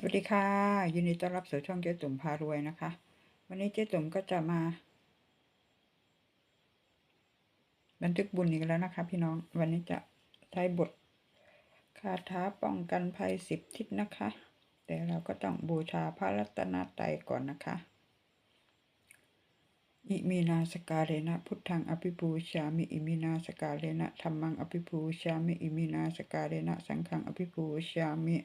สวัสดีค่ะ ยินดีต้อนรับสู่ช่องเจ๊ตุ่มพารวยนะคะ วันนี้เจ๊ตุ่มก็จะมา บันทึกบุญอีกแล้วนะคะ พี่น้องวันนี้จะใช้บทคาถาป้องกันภัยสิบทิศนะคะ แต่เราก็ต้องบูชาพระรัตนตรัยก่อนนะคะอิมีนาสกาเรนะพุทธังอภิปูชามิอิมินาสกาเรนะธรรมังอภิปูชามิอิมินาสกาเรนะสังฆังอภิปูชามิ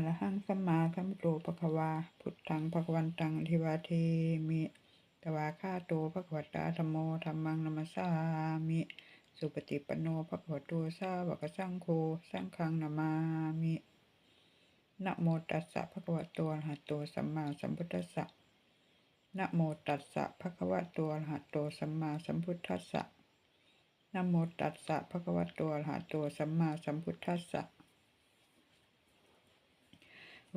อรหังสัมมาสัมพุทโธปะคะวา พุทธังภะควันตังอธิวาเทมิตวาข้าโตภะคะวตาธรรมโมธรรมังนัมสสามิ สุปฏิปันโนภะคะวะโตสาวกสังโฆสังฆังนามามินะโมตัสสะภะคะวะโตอะระหะโตสัมมาสัมพุทธัสสะนะโมตัสสะภะคะวะโตอะระหะโตสัมมาสัมพุทธัสสะนะโมตัสสะภะคะวะโตอะระหะโตสัมมาสัมพุทธัสสะ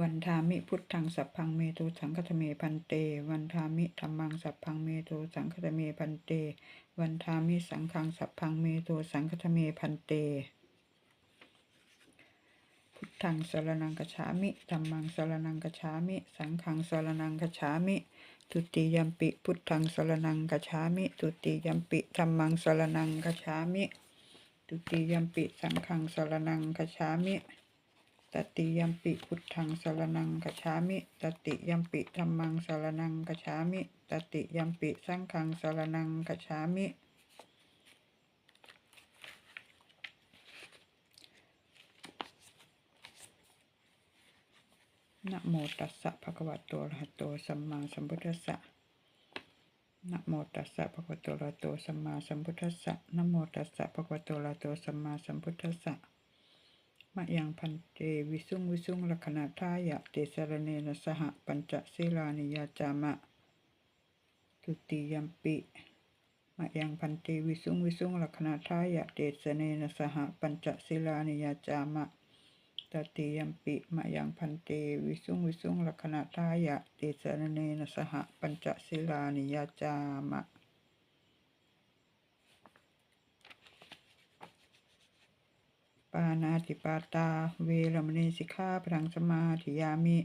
วันทามิพุทธังสัพพังเมตุสังคตเมพันเต วันทามิธรรมังสัพพังเมตุสังคตเมพันเต วันทามิสังฆังสัพพังเมตุสังคตเมพันเต พุทธังสรนังกัจฉามิธรรมังสรนังกัจฉามิ สังฆังสรนังกัจฉามิทุติยัมปิพุทธังสรนังกัจฉามิทุติยัมปิธรรมังสรนังกัจฉามิทุติยัมปิสังฆังสรนังกัจฉามิ ตติยัมปิพุทธังสรนังกัจฉามิตติยัมปิธัมมังสรนังกัจฉามิตติยัมปิสังฆังสรนังกัจฉามิ นะโมตัสสะภะคะวะโตอะระหะโตสัมมาสัมพุทธัสสะนะโมตัสสะภะคะวะโตอะระหะโตสัมมาสัมพุทธัสสะนะโมตัสสะภะคะวะโตอะระหะโตสัมมาสัมพุทธัสสะ มะยังพันเตวิสุงวิสุงลักขณาทายะเตสรเนนสหปัญจศีลานิยาจามะทุติยัมปิมะยังพันเตวิสุงวิสุงลักขณาทายะเตสเนนสหปัญจศีลานิยาจามะตติยัมปิมะยังพันเตวิสุงวิสุงลักขณาทายะเตสรเนนสหปัญจศีลานิยาจามะ ปานาติปาตา เวรมณีสิกขาพลังสมาธิยามิ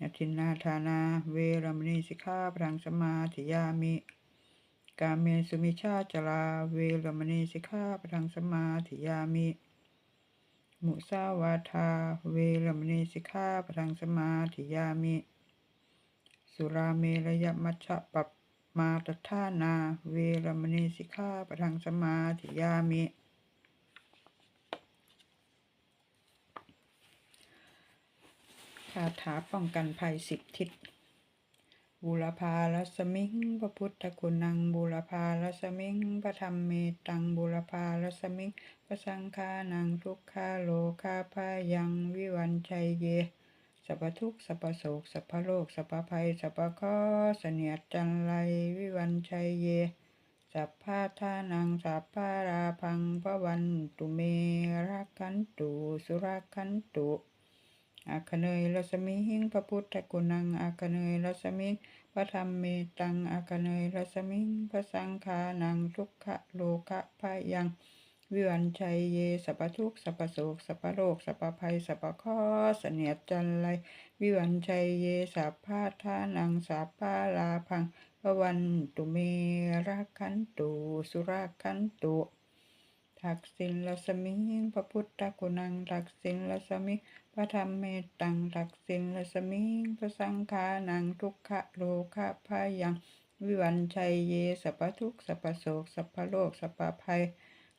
ยทินนาธานา เวรมณีสิกขาพลังสมาธิยามิ กาเมสุมิชาจลา เวรมณีสิกขาพลังสมาธิยามิ มุสาวาทา เวรมณีสิกขาพลังสมาธิยามิ สุราเมรยมัชฌะปัปมาตทานา เวรมณีสิกขาพลังสมาธิยามิ คาถาป้องกันภัยสิบทิศบูรพาลัสมิงพระพุทธคุณังบูรพาลัสมิงพระธรรมเมตังบูรพาลัสมิงพระสังฆานังทุกขาโลคาพายังวิวันชัยเยสัพทุกสัพโศกสัพโลกสัพภัยสัพพข้อเสนียดจันไรวิวันชัยเยสัพพาทานังสัพพาราพังพระวันตุเมรักขันตุสุรักขันตุ อาคเนยรัสมิหิงพระพุทธกุณังอาคเนยรัสมิงพระธรรมเมตังอาคเนยรัสมิงพระสังฆานังทุกขะโลคะพายังวิวันชัยเยสัพทุกสัพโศกสัพโรคสัพภัยสัพข้อเสนียดจันไรวิวันชัยเยสัพพาทานังสัพพาลาพังพระวันตุเมรักขันตุสุรักขันตุทักษิณรัสมิงพระพุทธกุณังทักษิณรัสมิง พระธรรมเมตตังทักษิณรัสมิงพระสังฆานังทุกขะโลคะพายังวิวันชัยเยสัพพทุกสัพพโศกสัพพโลกสัพพภัย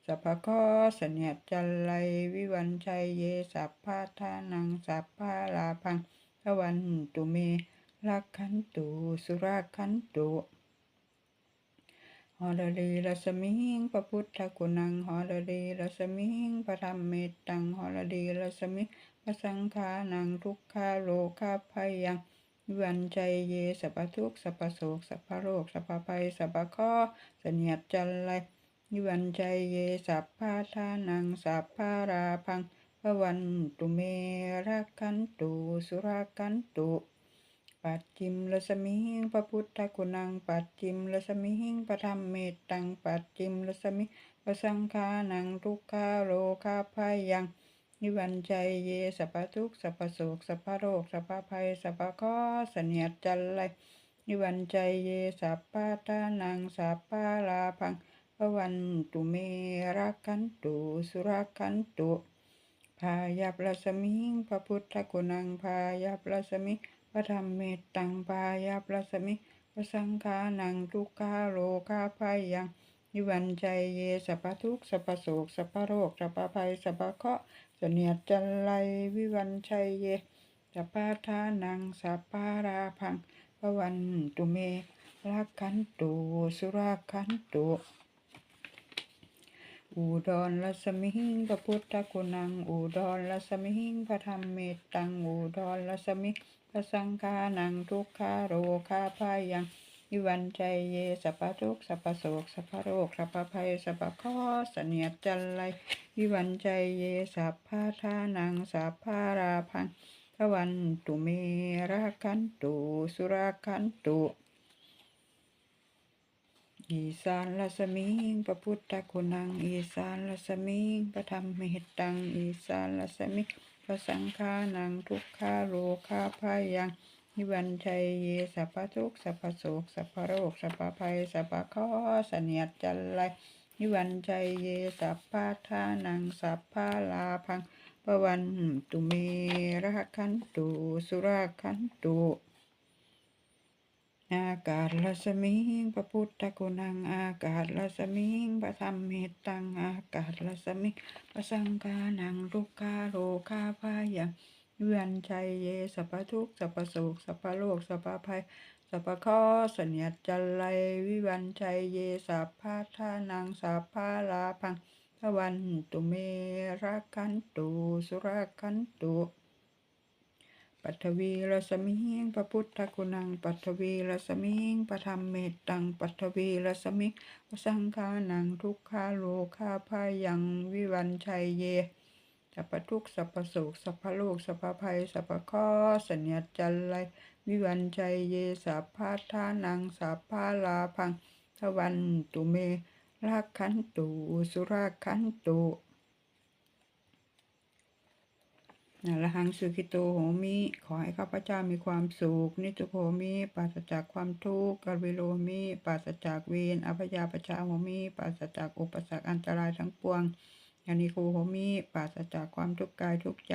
สัพพะข้อเสนียดจันไรวิวันชัยเยสัพพาทานังสัพพาลาพังพระวันตุเมรักขันตุสุราขันตุหอระลีรัสมิงพระพุทธกุณังหอระลีรัสมิงพระธรรมเมตตังหอระลีรัสมิง สังฆานังทุกขาโลคาพายังวิวันใจเยสัพทุกสัพโศกสัพโรคสัพภัยสัพข้อเสนียดจันไรวิวันใจเยสัพพาทานังสัพพาราพังพวันตุเมรักขันตุสุราขันตุ ปัจจิมรสมิหิงพระพุทธกุณัง ปัจจิมรสมิหิงพระธรรมเมตตัง ปัจจิมรสมิพระสังฆานังทุกขาโลคาพายัง นิวันใจเยสัพทุกสัพโศกสัพโรคสัพภัยสัพข้อเสนียดจันไรนิวันใจเยสัพพะทานังสัพพะลาพังพวันตุเมรักขันตุสุรักขันตุพายับรัสมิงพระพุทธกุณังพายับรัสมิพระธรรมเมตตังพายับรัสมิพระสังฆานังทุกขาโลกาภัยยัง นิวันใจเยสัพทุกสัพโศกสัพโรคสัพภัยสัพเคราะห์เสนียดจันไรวิวันชัยเยสัพพะทานังสัพราพังพวันตุเมรักขันตุสุราขันตุอุดรลสมิหิงพระพุทธคุณังอุดรลสมิหิงพระธรรมเมตตังอุดรลสมิพระสังฆานังทุกขาโรคาพายัง นิวันใจเยสัพพทุกสัพพโศกสัพพโรคสัพพภัยสัพพข้อสเนียจันไรวิวันใจเยสัพพาทานังสัพพาราพังพระวันตุเมราคันตุสุราคันตุอีสานลสมิงพระพุทธคุณังอีสานลสมิงพระธรรมเมตตังอีสานลสมิงพระสังฆานังทุกขาโลคาพายัง นิวันชัยเยสัพพทุกสัพพโศกสัพพโรคสัพพภัยสัพพข้อเสนียดจันไรนิวันชัยเยสัพพทานังสัพพาลาพังปวันตุเมระคันตุสุราคันตุอากาศละสมิงพระพุทธกุณังอากาศละสมิงพระธรรมเมตตังอากาศละสมิงพระสังฆานังทุกาโลคาพายัง เวียนใจเยสัพพทุกสัพพโศกสัพพโลกสัพพภัยสัพพข้อเสนียจันไรวิวันใจเยสัพพาทานังสัพพาลาพังพระวันตุเมรักขันตุสุรักขันตุปัทวีรสมิงพระพุทธคุณังปัทวีรสมิงพระธรรมเมตตังปัทวีรสมิงสังฆานังทุกขาโลคาพายังวิวันชัยเย สัพพทุกข์สัพพโศกสัพพโลกสัพพภัยสัพพข้อสนียดจันไรวิวันใจเยสัพพาทานังสัพพาลาพังทวันตุเมราคันตุสุราคันตุนะระหังสุขิโตโหมิ ขอให้ข้าพเจ้ามีความสุข นิจุโหมิ ปราศจากความทุกข์กวิโลมิ ปราศจากเวรอภยาปชาโหมิ ปราศจากอุปสรรคอันตรายทั้งปวง ยานิโคโหมิปราศจากความทุกข์กายทุกใจ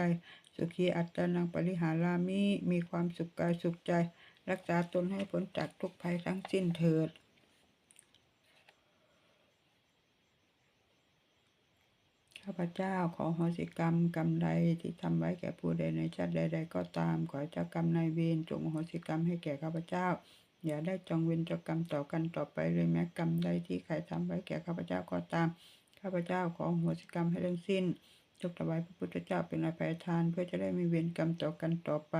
สุขีอัตตนังปริหารามิมีความสุขกายสุขใจ รักษาตนให้พ้นจากทุกภัยทั้งสิ้นเถิดข้าพเจ้าขอโหสิกรรมกรรมใดที่ทำไว้แก่ผู้ใดในชาติใด ๆ ก็ตาม ขอเจ้ากรรมนายเวรจงอโหสิกรรมให้แก่ข้าพเจ้า อย่าได้จองเวรจองกรรมต่อกันต่อไปเลยแม้กรรมใดที่ใครทำไว้แก่ข้าพเจ้าก็ตาม ข้าพเจ้าขออโหสิกรรมให้ทั้งสิ้นยกถวายพระพุทธเจ้าเป็นอภัยทาน เพื่อจะได้ม่เวรกรรมต่อกันต่อไป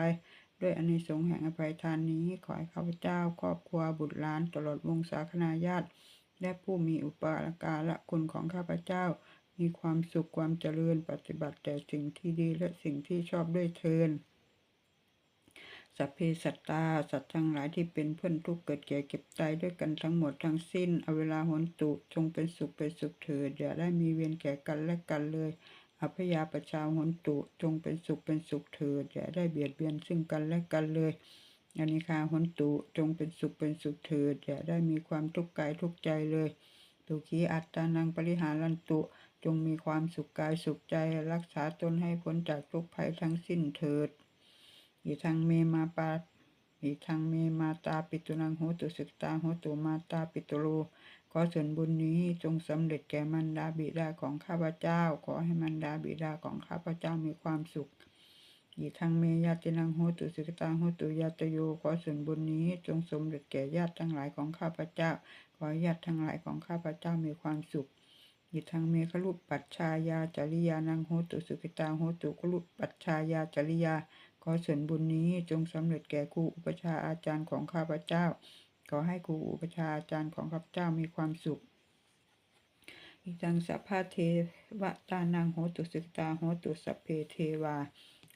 ด้วยอานิสงส์แห่งอภัยทานนี้ ขอให้ข้าพเจ้าครอบครัวบุตรหลานตลอดวงศาคณาญาติ และผู้มีอุปการะคุณของข้าพเจ้า มีความสุขความเจริญปฏิบัติแต่สิ่งที่ดีและสิ่งที่ชอบด้วยเทิน สัพเพสัตตา สัตว์ทั้งหลายที่เป็นเพื่อนทุกข์เกิดแก่เก็บตายด้วยกันทั้งหมดทั้งสิ้นเอาเวลาหนตุจงเป็นสุขเป็นสุขเถิดอย่าได้มีเวรแก่กันและกันเลย อภยาประชาหนตุจงเป็นสุขเป็นสุขเถิดอย่าได้เบียดเบียนซึ่งกันและกันเลยอานิคาหนตุจงเป็นสุขเป็นสุขเถิดอย่าได้มีความทุกข์กายทุกใจเลยตุขีอัตตานังปริหารันตุจงมีความสุขกายสุขใจ รักษาตนให้พ้นจากทุกภัยทั้งสิ้นเถิด อิทังเมมาปาอิทังเมมาตาปิตุนังโหตุสึกตาโหตุมาตาปิตุโลขอส่วนบุญนี้จงสำเร็จแก่มันดาบิดาของข้าพเจ้า ขอให้มันดาบิดาของข้าพเจ้ามีความสุขอิทังเมยาตินังโหตุสึกตาโหตุยาตโยขอส่วนบุญนี้จงสมเด็จแก่ญาติทั้งหลายของข้าพเจ้า ขอให้ญาติทั้งหลายของข้าพเจ้ามีความสุขอิทังเมขลุปปัจชายาจริยานังโหตุสุขิตาโหตุขลุปปัจชายาจริยา ขอส่วนบุญนี้จงสำเร็จแก่ครูอุปชาอาจารย์ของข้าพเจ้า ขอให้ครูอุปชาอาจารย์ของข้าพเจ้ามีความสุขอิตังสัพพะเทวตานังโหตุสิกตาโหตุสัพเพเทวา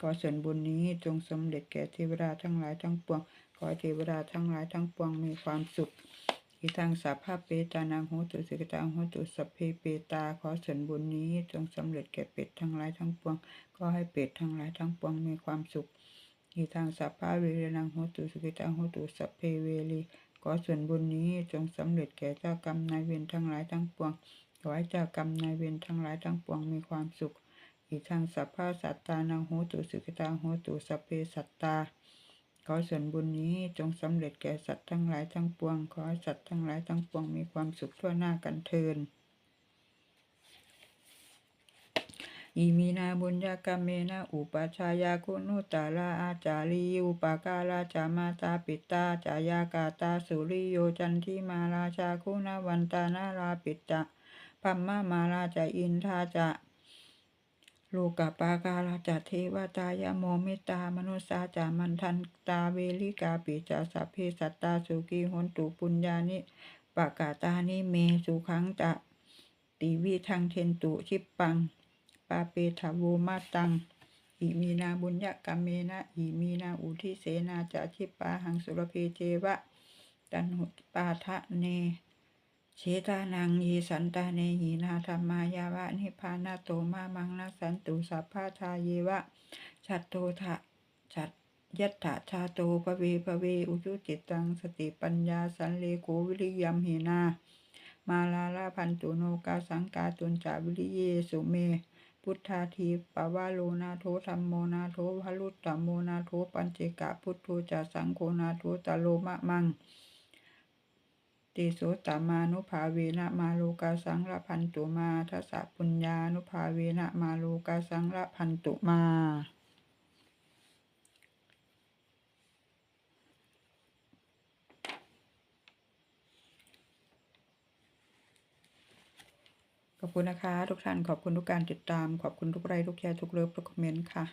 ขอส่วนบุญนี้จงสำเร็จแก่เทวดาทั้งหลายทั้งปวง ขอเทวดาทั้งหลายทั้งปวงมีความสุข อิทังสัพพะเปตานังโหตุสิกตังโหตุสัพเพเปตาขอส่วนบุญนี้จงสำเร็จแก่เป็ดทั้งหลายทั้งปวง ก็ให้เป็ดทั้งหลายทั้งปวงมีความสุขอิทังสัพพะเวรนังโหตุสิกตังโหตุสัพเพเวลีขอส่วนบุญนี้จงสำเร็จแก่เจ้ากรรมนายเวรทั้งหลายทั้งปวงขอให้เจ้ากรรมนายเวรทั้งหลายทั้งปวงมีความสุขอิทังสัพพะสัตตานังโหตุสุขิตังโหตุสัพเพสัตตา ขอส่วนบุญนี้จงสำเร็จแก่สัตว์ทั้งหลายทั้งปวง ขอสัตว์ทั้งหลายทั้งปวงมีความสุขทั่วหน้ากันเทินอิมินาบุญญากรรมเมนะอุปชายาคุนุตาลาอาจารีอุปการาจามาตาปิตาจายากาตาสุริโยจันทิมาราชาคุณวันตานาราปิตะพัมมามาราจาอินทาจะ โลกปาการาจัตเทวตายโมเมตตามนุสสาจามันทันตาเวลิกาปิจาสัพเพสัตตาสุกีหนตุปุญญานิปะกาตานิเมสุขังจะติวิทังเทนตุชิปปัง ปาเปทาโวมาตัง อิมีนาบุญญกรรมเมนะ อิมีนาอุทิเสนาจะชิปาหังสุรเพเจวะตันหุปาทะเน ชตานังยีสันตาเนหีนาธรรมายาวะนิพพานาโตมามังนาสันตุสัพพาทาเยวะชัตโตทะชัตยัตถะชาโตภเวภเว อุจุจิตตังสติปัญญาสันเลโกวิริยมเหนา มาลาลาพันตุโนกาสังกาตุนจาวิริเยสุเม พุทธาทีปวาโลนาโทธรรมโมนาโทพลุตตโมนาโทปัญเจกะพุทโธจาสังโฆนาโทตโลมะมัง ติโสตามานุภาเวนะมาโลกาสังละพันตุมาทัสสะปุญญานุภาเวนะมาโลกาสังละพันตุมาขอบคุณนะคะ ทุกท่านขอบคุณทุกการติดตาม ขอบคุณทุกไลค์ทุกแชร์ทุกเลิฟทุกคอมเมนต์ค่ะ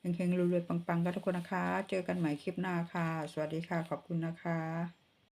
เฮงๆรวยๆปังๆกันทุกคนนะคะ เจอกันใหม่คลิปหน้าค่ะ สวัสดีค่ะ ขอบคุณนะคะ